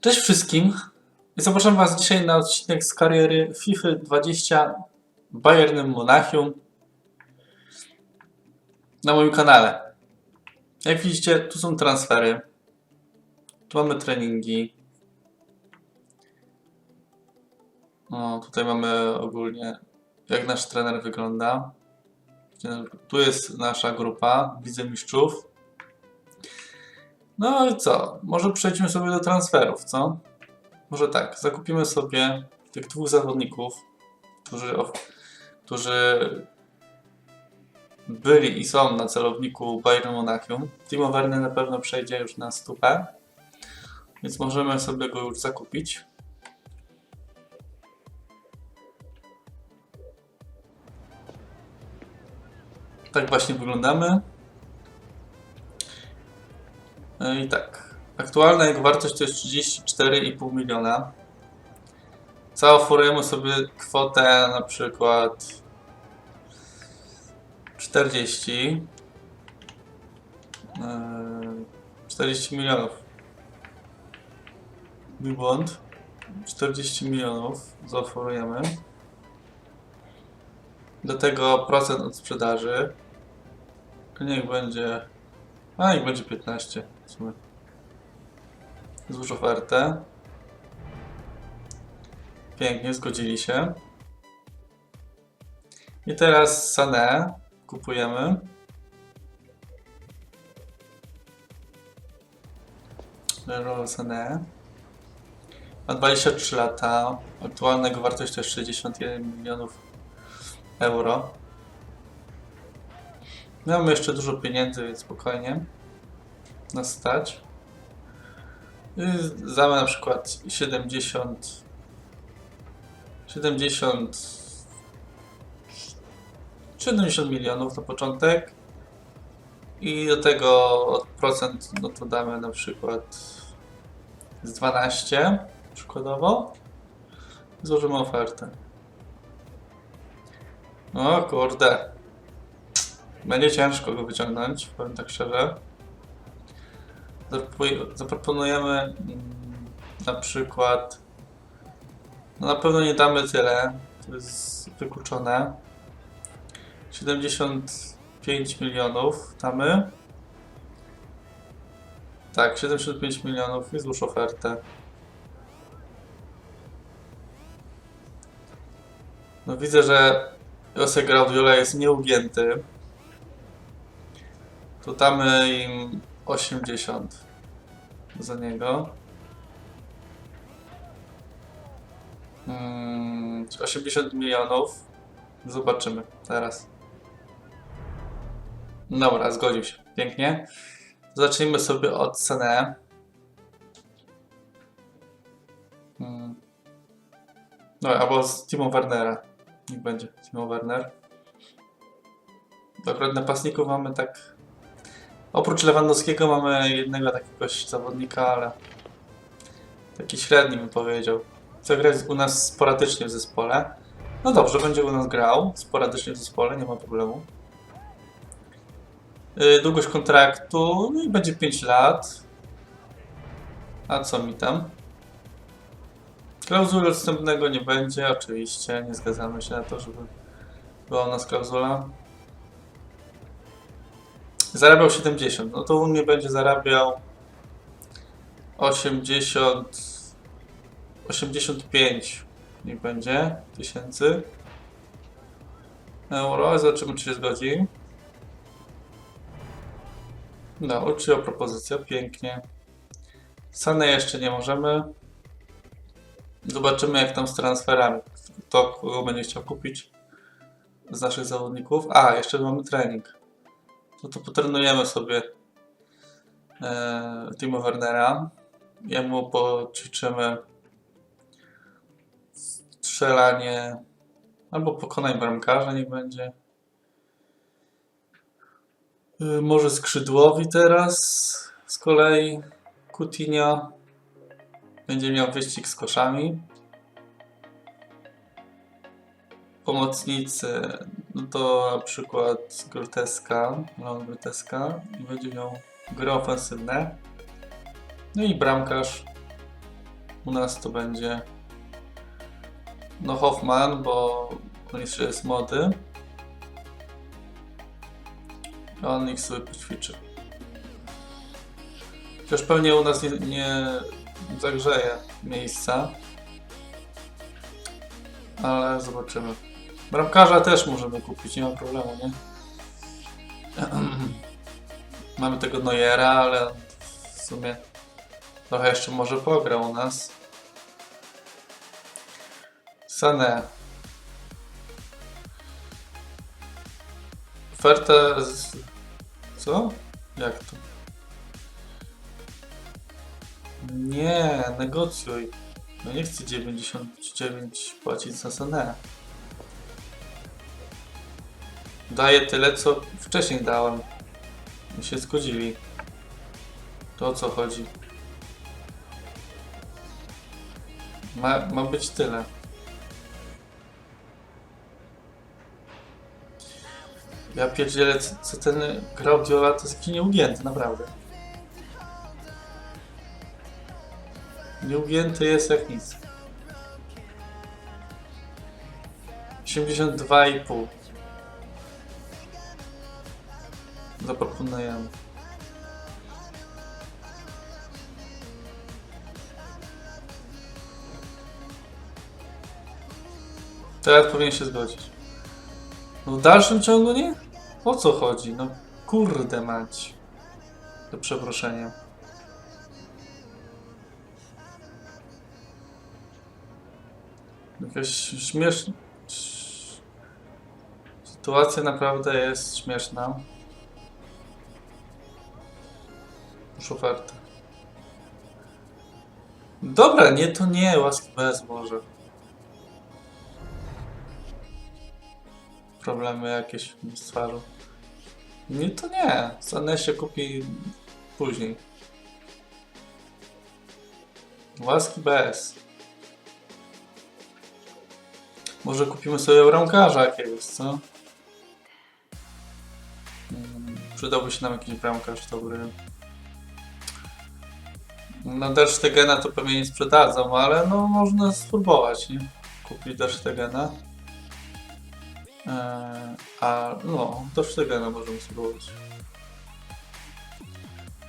Cześć wszystkim zapraszam Was dzisiaj na odcinek z kariery FIFA 20 Bayernem Monachium na moim kanale. Jak widzicie, tu są transfery, tu mamy treningi. O, tutaj mamy ogólnie jak nasz trener wygląda. Tu jest nasza grupa wicemistrzów. No i co? Może przejdźmy sobie do transferów, co? Może tak, zakupimy sobie tych dwóch zawodników, którzy, którzy byli i są na celowniku Bayern Monachium. Timo Werner na pewno przejdzie już na stupę, więc możemy sobie go już zakupić. Tak właśnie wyglądamy. No I tak. Aktualna jego wartość to jest 34,5 miliona. Zaoferujemy sobie kwotę na przykład 40. Eee, 40 milionów. Mój błąd. 40 milionów zaoferujemy. Do tego procent od sprzedaży. Niech będzie. A, niech będzie 15 w sumie. Złóż ofertę. Pięknie, zgodzili się. I teraz Sané kupujemy. Leroy Sané. Ma 23 lata. Aktualna jego wartość to jest 61 milionów euro. Mamy jeszcze dużo pieniędzy, więc spokojnie nas stać. Zamy na przykład 70 70 70 milionów na początek. I do tego procent no to damy na przykład z 12 przykładowo. Złożymy ofertę. O kurde. Będzie ciężko go wyciągnąć powiem tak szczerze zaproponujemy mm, na przykład no na pewno nie damy tyle to jest wykluczone. 75 milionów damy. Tak 75 milionów i złóż ofertę. No widzę, że Josek Graudiola jest nieugięty. To damy im 80 za niego. Mm, 80 milionów. Zobaczymy teraz. Dobra, zgodził się. Pięknie. Zacznijmy sobie od. Mm. No, albo z Timo Wernera. Niech będzie Timo Werner. Akurat napastników mamy tak Oprócz Lewandowskiego mamy jednego takiego zawodnika, ale taki średni bym powiedział. Chce grać u nas sporadycznie w zespole. No dobrze, będzie u nas grał sporadycznie w zespole, nie ma problemu. Yy, Długość kontraktu, no i będzie 5 lat. A co mi tam? Klauzuli odstępnego nie będzie, oczywiście, nie zgadzamy się na to, żeby była u nas klauzula. Zarabiał 70, no to u mnie będzie zarabiał 80, 85 niech będzie tysięcy euro. Zobaczymy, czy się zgodzi. No, uczyła propozycja, pięknie. Sane jeszcze nie możemy. Zobaczymy, jak tam z transferami. Kto kogo będzie chciał kupić z naszych zawodników. A, jeszcze mamy trening no to potrenujemy sobie e, Timo Wernera. Jemu poćwiczymy strzelanie albo pokonaj bramkarza, niech będzie. E, może skrzydłowi teraz z kolei Coutinho będzie miał wyścig z koszami. Pomocnicy, no to na przykład Groteska, Leon Groteska i będzie miał gry ofensywne. No i bramkarz U nas to będzie no Hoffman, bo on jeszcze jest młody. On ich sobie poćwiczy. Chociaż pewnie u nas nie, nie zagrzeje miejsca. Ale zobaczymy. Bramkarza też możemy kupić, nie ma problemu, nie? Mamy tego Neuera, ale w sumie trochę jeszcze może pogra u nas. Sané. Ofertę z... Co? Jak to? Nie, negocjuj. No nie chcę 99 płacić za Sané. Daję tyle, co wcześniej dałem. I się zgodzili. To o co chodzi? Ma, ma być tyle. Ja pierdzielę, co, co ten Graudiola to jest taki nieugięty, naprawdę. Nieugięty jest jak nic. 82,5 Zaproponujemy. Teraz powinien się zgodzić. No w dalszym ciągu nie? O co chodzi? No kurde mać. To przeproszenie. Jakaś śmieszna. Sytuacja naprawdę jest śmieszna. Już ofertę. Dobra, nie to nie, łaski bez może. Problemy jakieś stwarzą. Nie to nie. Sanę się kupi później. Łaski bez. Może kupimy sobie bramkarza jakiegoś, co? Mm, Przydałby się nam jakiś bramkarz dobry. Na Dersztegena to pewnie nie sprzedadzą, ale no można spróbować, nie? Kupić Dersztegena. Eee, a no, Dersztegena możemy spróbować.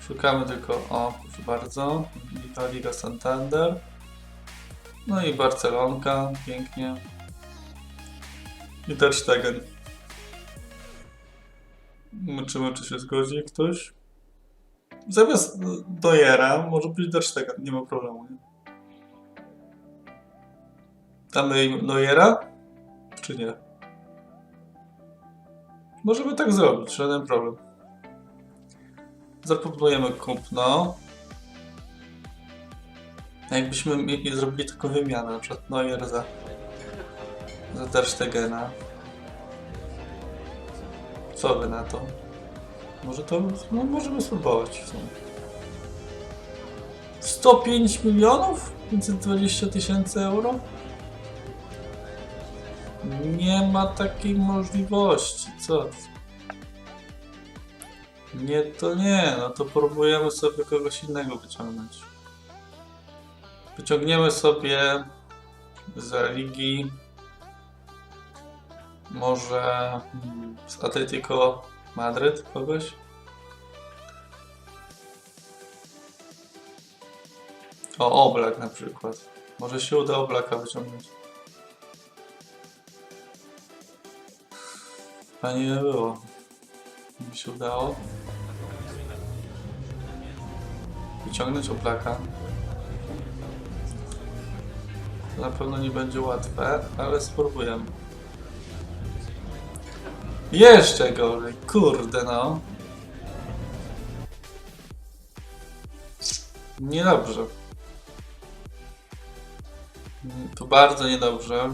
Szukamy tylko, o proszę bardzo, Liga, Liga Santander. No i Barcelonka, pięknie. I Derstegen. Zobaczymy, czy się zgodzi ktoś. Zamiast Dojera może być Derstegen, nie ma problemu. Nie? Damy im Dojera? Czy nie? Możemy tak zrobić, żaden problem. Zaproponujemy kupno. Jakbyśmy mieli, zrobili taką wymianę, na przykład Neuer za, za Der Stegena. Co wy na to? Może to, no możemy spróbować w sumie. 105 milionów? 520 tysięcy euro? Nie ma takiej możliwości, co? Nie, to nie, no to próbujemy sobie kogoś innego wyciągnąć. Wyciągniemy sobie za ligi może hmm, z Atletico Madryt kogoś? O, Oblak na przykład. Może się uda Oblaka wyciągnąć. Fajnie nie było. Mi się udało. Wyciągnąć Oblaka. To na pewno nie będzie łatwe, ale spróbujemy. Jeszcze gorzej, kurde no. Niedobrze. To bardzo niedobrze.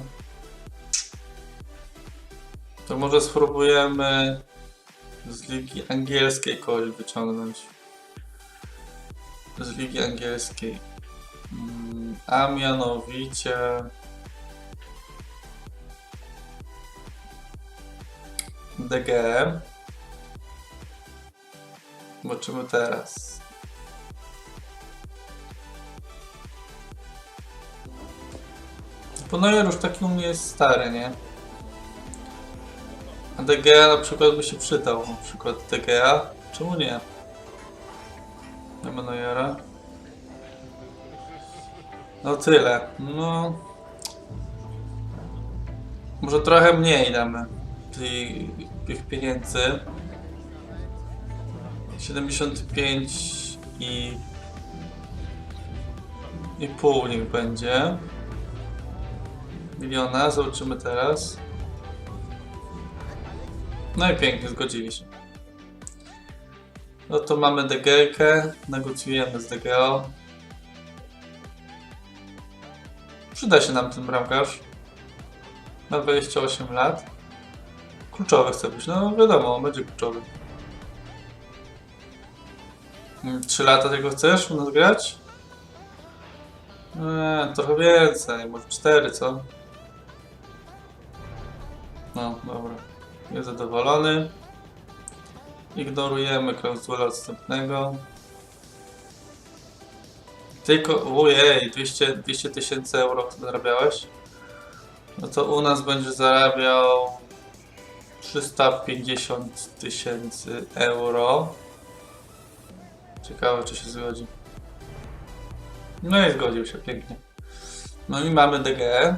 To może spróbujemy z ligi angielskiej kogoś wyciągnąć. Z ligi angielskiej. Mm, A mianowicie... DGM. Zobaczymy teraz. Bo Neuer już taki u mnie jest stary, nie? A DGA na przykład by się przydał. Na przykład DGA. Czemu nie? Nie ma. No tyle. No. Może trochę mniej damy tych, tych pieniędzy. 75 i i pół niech będzie. Miliona, zobaczymy teraz. No i pięknie, zgodzili się. No to mamy DGL-kę, negocjujemy z DGO. Przyda się nam ten bramkarz. Na 28 lat. Kluczowy chce być, no wiadomo, on będzie kluczowy. 3 lata tego chcesz u nas grać? Eee, trochę więcej, może 4, co? No, dobra. Jest zadowolony. Ignorujemy klauzulę odstępnego. Tylko, ojej, 200 200 tysięcy euro zarabiałeś? No to u nas będzie zarabiał 350 tysięcy euro. Ciekawe, czy się zgodzi. No i zgodził się pięknie. No i mamy DGE.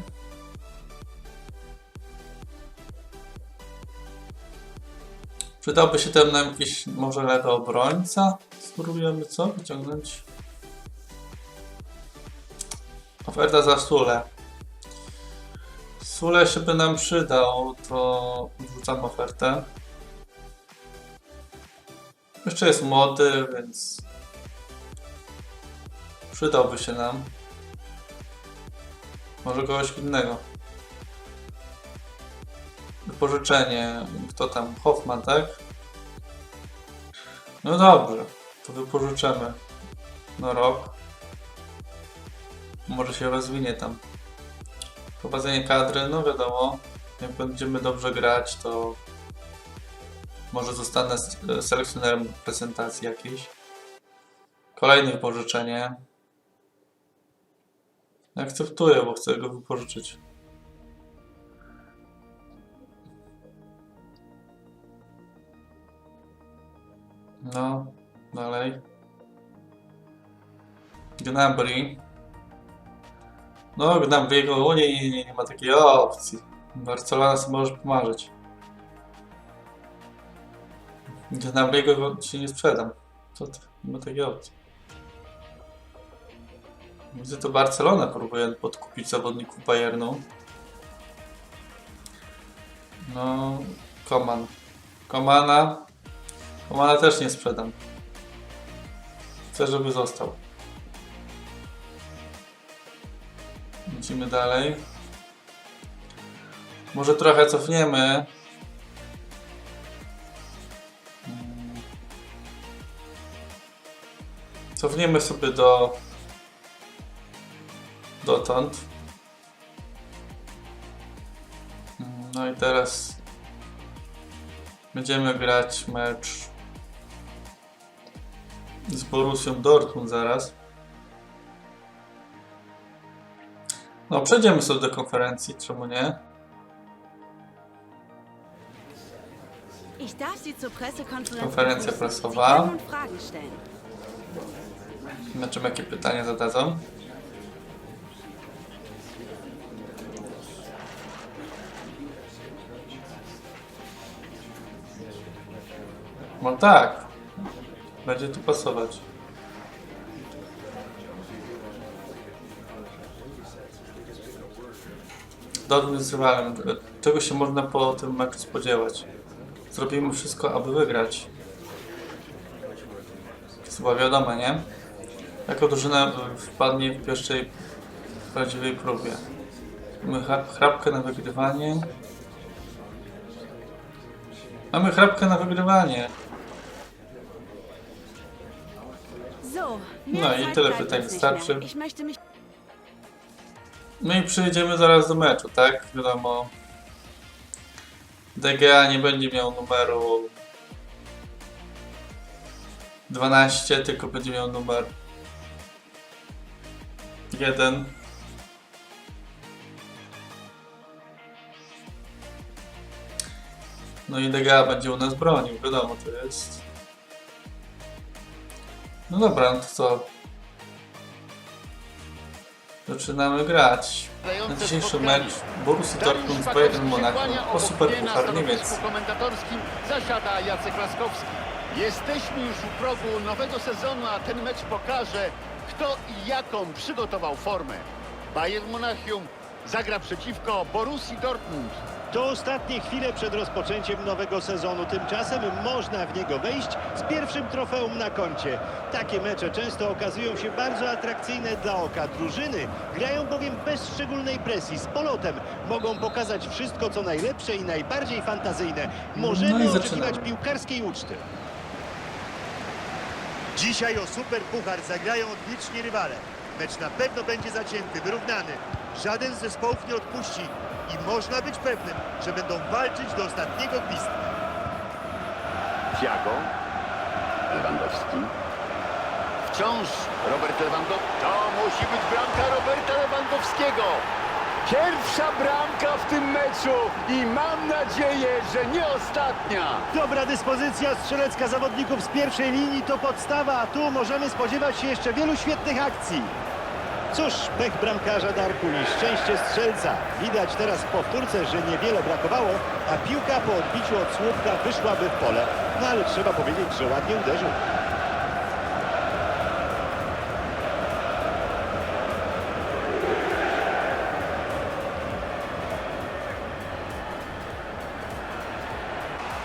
Przydałby się tam nam jakiś może lewy obrońca. Spróbujemy co? Wyciągnąć. Oferta za Sule. Sule się by nam przydał, to wrzucam ofertę. Jeszcze jest młody, więc przydałby się nam. Może kogoś innego. Wypożyczenie. Kto tam? Hoffman, tak? No dobrze, to wypożyczymy na rok. Może się rozwinie tam. Prowadzenie kadry, no wiadomo, jak będziemy dobrze grać, to może zostanę selekcjonerem prezentacji jakiejś. Kolejne wypożyczenie. Akceptuję, bo chcę go wypożyczyć. No, dalej. Gnabry. No, Gnabry'ego, o nie, nie, nie, ma takiej opcji. Barcelona sobie może pomarzyć. Gnabry'ego ci nie sprzedam. Ty? Nie ma takiej opcji. Widzę, to Barcelona próbuje podkupić zawodników Bayernu. No, Koman. Komana. Komana też nie sprzedam. Chcę, żeby został. Lecimy dalej. Może trochę cofniemy. Cofniemy sobie do dotąd. No i teraz będziemy grać mecz z Borussią Dortmund zaraz. No, przejdziemy sobie do konferencji, czemu nie? Konferencja prasowa. Zobaczymy, jakie pytania zadadzą. No tak. Będzie tu pasować. Dortmund jest rywalem. Czego się można po tym meczu spodziewać? Zrobimy wszystko, aby wygrać. Chyba wiadomo, nie? Jako drużyna wpadnie w pierwszej prawdziwej próbie. Mamy chra- chrapkę na wygrywanie. Mamy chrapkę na wygrywanie. No i tyle pytań uns no i przejdziemy zaraz do meczu, tak? Wiadomo. DGA nie będzie miał numeru 12, tylko będzie miał numer 1. No i DGA będzie u nas bronił, wiadomo to jest. No dobra, no to co? Zaczynamy grać. Na dzisiejszy mecz Borussia Dortmund z Bayern Monachium o Superpuchar Niemiec. komentatorskim zasiada Jacek Laskowski. Jesteśmy już u progu nowego sezonu, a ten mecz pokaże, kto i jaką przygotował formę. Bayern Monachium zagra przeciwko Borussii Dortmund. To ostatnie chwile przed rozpoczęciem nowego sezonu. Tymczasem można w niego wejść z pierwszym trofeum na koncie. Takie mecze często okazują się bardzo atrakcyjne dla oka. Drużyny grają bowiem bez szczególnej presji, z polotem. Mogą pokazać wszystko, co najlepsze i najbardziej fantazyjne. Możemy No oczekiwać piłkarskiej uczty. Dzisiaj o Super Puchar zagrają odliczni rywale. Mecz na pewno będzie zacięty, wyrównany. Żaden z zespołów nie odpuści i można być pewnym, że będą walczyć do ostatniego gwizdka. Thiago, Lewandowski. Wciąż Robert Lewandowski. To musi być bramka Roberta Lewandowskiego. Pierwsza bramka w tym meczu i mam nadzieję, że nie ostatnia. Dobra dyspozycja strzelecka zawodników z pierwszej linii to podstawa, a tu możemy spodziewać się jeszcze wielu świetnych akcji. Cóż, pech bramkarza Darku i szczęście strzelca. Widać teraz w powtórce, że niewiele brakowało, a piłka po odbiciu od słupka wyszłaby w pole. No ale trzeba powiedzieć, że ładnie uderzył.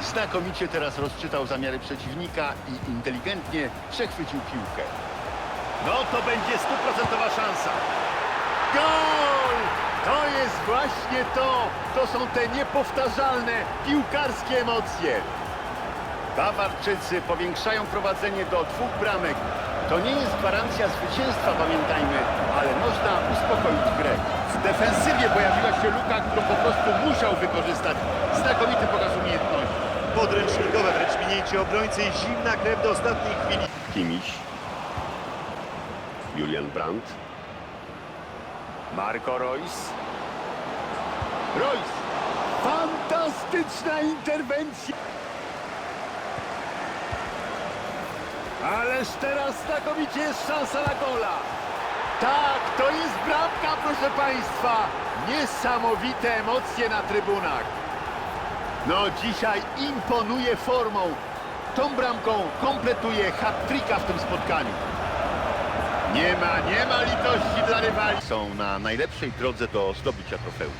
Znakomicie teraz rozczytał zamiary przeciwnika i inteligentnie przechwycił piłkę. No to będzie stuprocentowa szansa. Gol! To jest właśnie to! To są te niepowtarzalne piłkarskie emocje. Bawarczycy powiększają prowadzenie do dwóch bramek. To nie jest gwarancja zwycięstwa, pamiętajmy, ale można uspokoić grę. W defensywie pojawiła się luka, którą po prostu musiał wykorzystać. Znakomity pokaz umiejętności. Podręcznikowe wręcz minięcie obrońcy i zimna krew do ostatniej chwili. Kimiś. Julian Brandt. Marco Reus. Reus! Fantastyczna interwencja! Ależ teraz znakomicie jest szansa na gola. Tak, to jest bramka, proszę Państwa. Niesamowite emocje na trybunach. No dzisiaj imponuje formą. Tą bramką kompletuje hat-tricka w tym spotkaniu. Nie ma, nie ma litości dla rywali. Są na najlepszej drodze do zdobycia trofeum.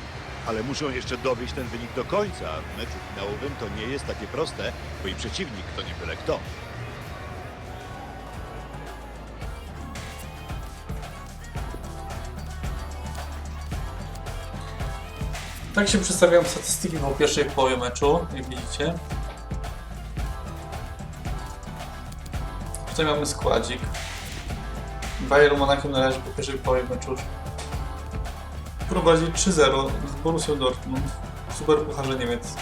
ale muszą jeszcze dowieść ten wynik do końca. W meczu finałowym to nie jest takie proste, bo i przeciwnik to nie byle kto. Tak się przedstawiają statystyki po pierwszej połowie meczu, jak widzicie. Tutaj mamy składzik. Bayern Monachium na razie po pierwszej połowie meczu prowadzi 3-0 z Borussią Dortmund w Superpucharze Niemiec.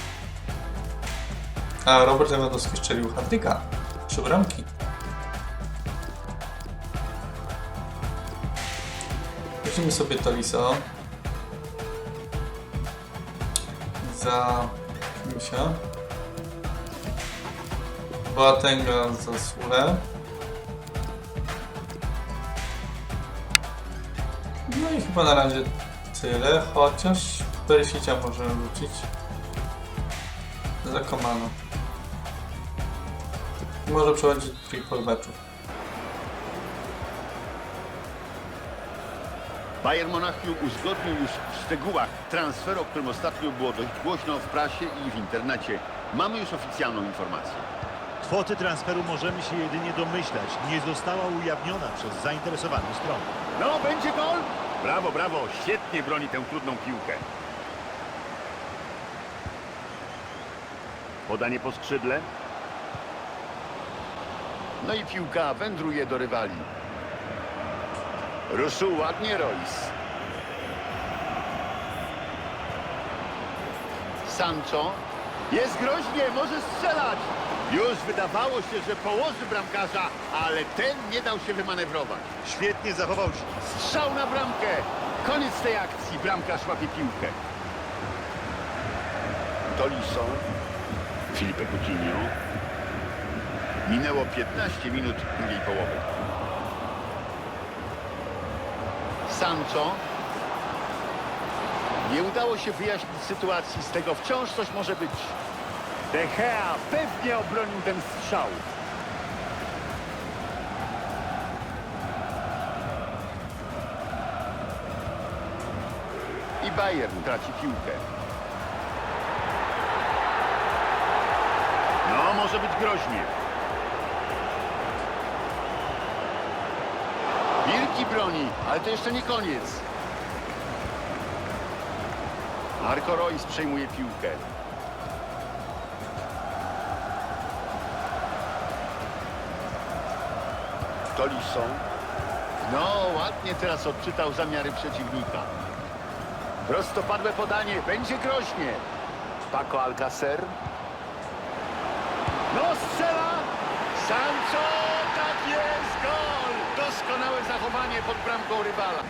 A Robert Lewandowski strzelił hat-tricka. Trzy bramki. Weźmy sobie Toliso. za Misia. Boatenga za Sule. Chyba na razie tyle, chociaż Perisicia możemy wrócić. Za Komano. Może przechodzić triple meczów. Bayern Monachium uzgodnił już w szczegółach transfer, o którym ostatnio było dość głośno w prasie i w internecie. Mamy już oficjalną informację. Kwoty transferu możemy się jedynie domyślać. Nie została ujawniona przez zainteresowaną stronę. No, będzie gol? Brawo, brawo, świetnie broni tę trudną piłkę. Podanie po skrzydle. No i piłka wędruje do rywali. Ruszył ładnie Royce. Sancho. Jest groźnie, może strzelać. Już wydawało się, że położy bramkarza, ale ten nie dał się wymanewrować. Świetnie zachował się. Strzał na bramkę. Koniec tej akcji. Bramkarz łapie piłkę. Tolisso. Filipe Coutinho. Minęło 15 minut drugiej połowy. Sancho. Nie udało się wyjaśnić sytuacji, z tego wciąż coś może być. De Gea pewnie obronił ten strzał. I Bayern traci piłkę. No, może być groźnie. Wilki broni, ale to jeszcze nie koniec. Marco Reus przejmuje piłkę. Tolisso. No, ładnie teraz odczytał zamiary przeciwnika. Prostopadłe podanie, będzie groźnie. Paco Alcacer. No strzela! Sancho, tak jest, gol! Doskonałe zachowanie pod bramką rywala.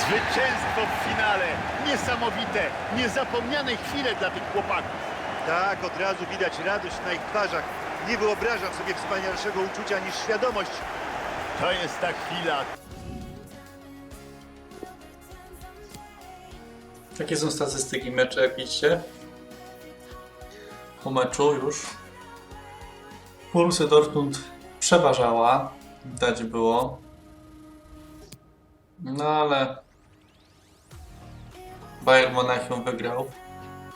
Zwycięstwo w finale. Niesamowite, niezapomniane chwile dla tych chłopaków. Tak, od razu widać radość na ich twarzach. Nie wyobrażam sobie wspanialszego uczucia niż świadomość, To jest ta chwila. Jakie są statystyki meczu, jak widzicie? Po meczu już. Borussia Dortmund przeważała, widać było. No ale Bayern Monachium wygrał.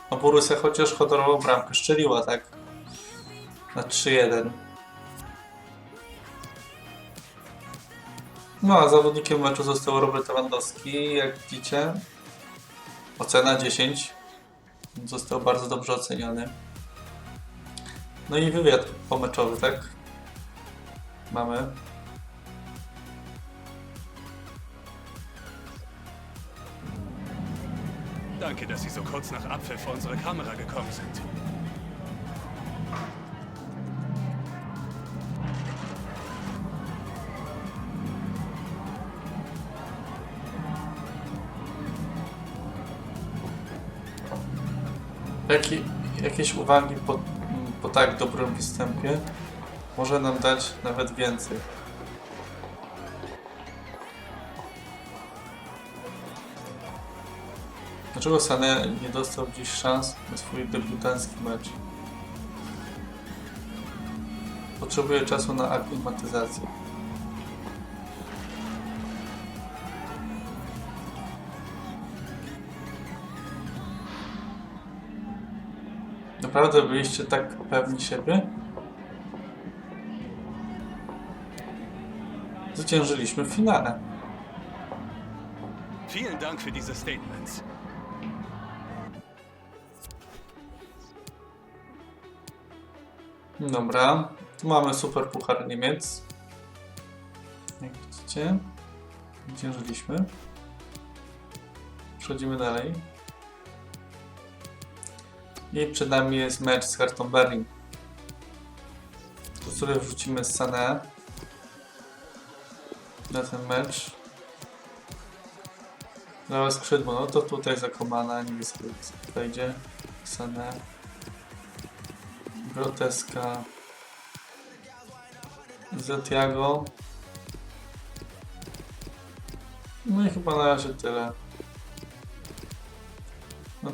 A Borussia chociaż honorową bramkę szczeliła, tak? Na 3-1. No a zawodnikiem meczu został Robert Lewandowski, jak widzicie. Ocena 10. Został bardzo dobrze oceniony. No i wywiad pomeczowy, tak? Mamy. Danke, dass Sie so kurz nach Abpfiff vor unsere Kamera gekommen sind. Uwagi po, po tak dobrym występie może nam dać nawet więcej. Dlaczego Sané nie dostał dziś szans na swój debiutancki mecz? Potrzebuje czasu na aklimatyzację. Naprawdę byliście tak pewni siebie? Zwyciężyliśmy w finale. Vielen Dank für diese Statements. Dobra, tu mamy super puchar Niemiec. Jak widzicie, zwyciężyliśmy. Przechodzimy dalej. I przed nami jest mecz z Hertą Berlin. Tu sobie wrzucimy Sané na ten mecz. Lewe skrzydło, no to tutaj zakomana, niebieski wejdzie. Sané. Groteska. Zetiago. No i chyba na razie tyle.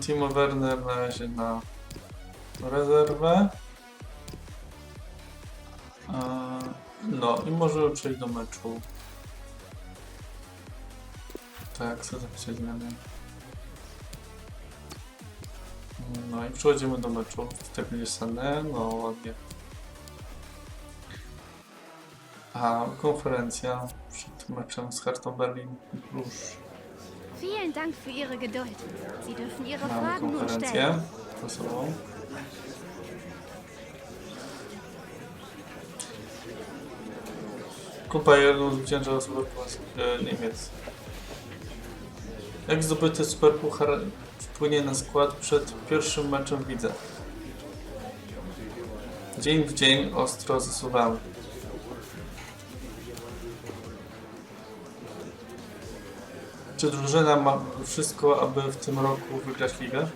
Timo Werner na razie na rezerwę. No i możemy przejść do meczu. Tak, co zapisać zmiany. No i przechodzimy do meczu. Tutaj będzie Sané, no ładnie. A konferencja przed meczem z Hertą Berlin już Vielen Dank für Ihre Geduld. Sie dürfen Ihre mamy Fragen nun konferencję stellen. Kupa Bayernu zwycięża Superpuchar e, Niemiec. Jak zdobyty Superpuchar wpłynie na skład przed pierwszym meczem w lidze? Dzień w dzień ostro zasuwamy. Czy drużyna ma wszystko, aby w tym roku wygrać ligę?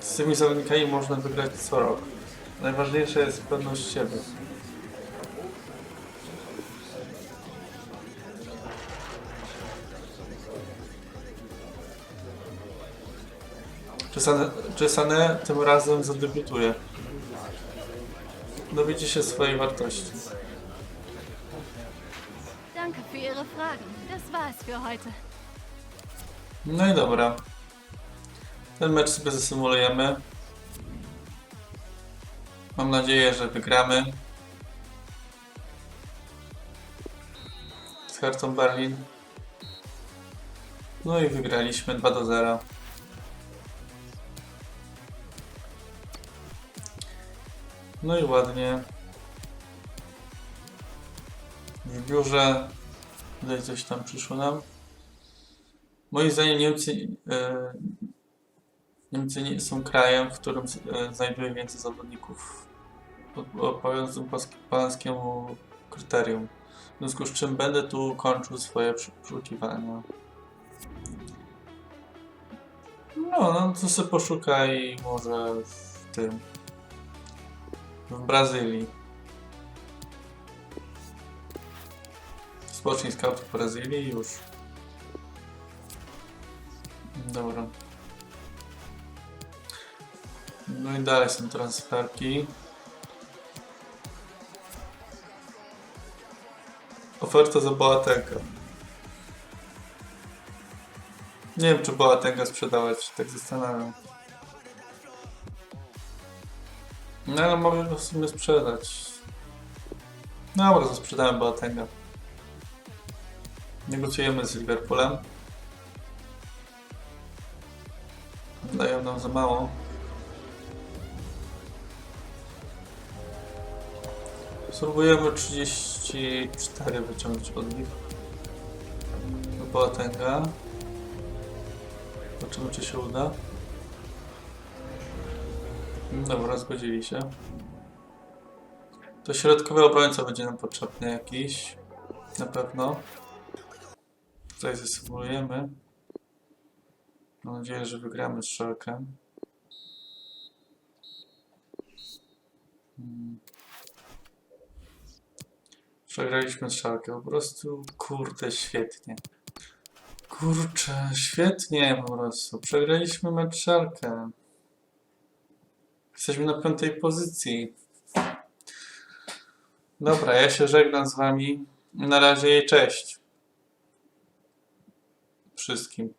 Z tymi zawodnikami można wygrać co rok. Najważniejsza jest pewność siebie. Czy Sane, czy Sane tym razem zadebiutuje? Dowiecie się swojej wartości. Für Ihre Fragen. Das war's für heute. No i dobra. Ten mecz sobie zasymulujemy. Mam nadzieję, że wygramy. Z Hertą Berlin. No i wygraliśmy 2 do 0. No i ładnie. W biurze tutaj coś tam przyszło nam. Moim zdaniem Niemcy, e, Niemcy nie są krajem, w którym e, znajduje więcej zawodników od- odpowiadającym polski- pańskiemu kryterium. W związku z czym będę tu kończył swoje poszukiwania. No, no to sobie poszukaj może w tym. W Brazylii. Spocznij scout w Brazylii i już. Dobra. No i dalej są transferki. Oferta za Boatenga. Nie wiem, czy Boatenga sprzedawać, tak zastanawiam. No ale mogę go w sumie sprzedać. Dobra, to sprzedałem Boatenga. Negocjujemy z Liverpoolem. Dają nam za mało. Spróbujemy 34 wyciągnąć od nich. Do Boatenga. Zobaczymy, czy się uda. Dobra, zgodzili się. To środkowy obrońca będzie nam potrzebny jakiś. Na pewno. Tutaj zasymulujemy. Mam nadzieję, że wygramy z Szalkiem. Hmm. Przegraliśmy z Szalkę. Po prostu, kurde, świetnie. Kurczę, świetnie po prostu. Przegraliśmy mecz Szalkę. Jesteśmy na piątej pozycji. Dobra, ja się żegnam z wami. Na razie i cześć. Wszystkim.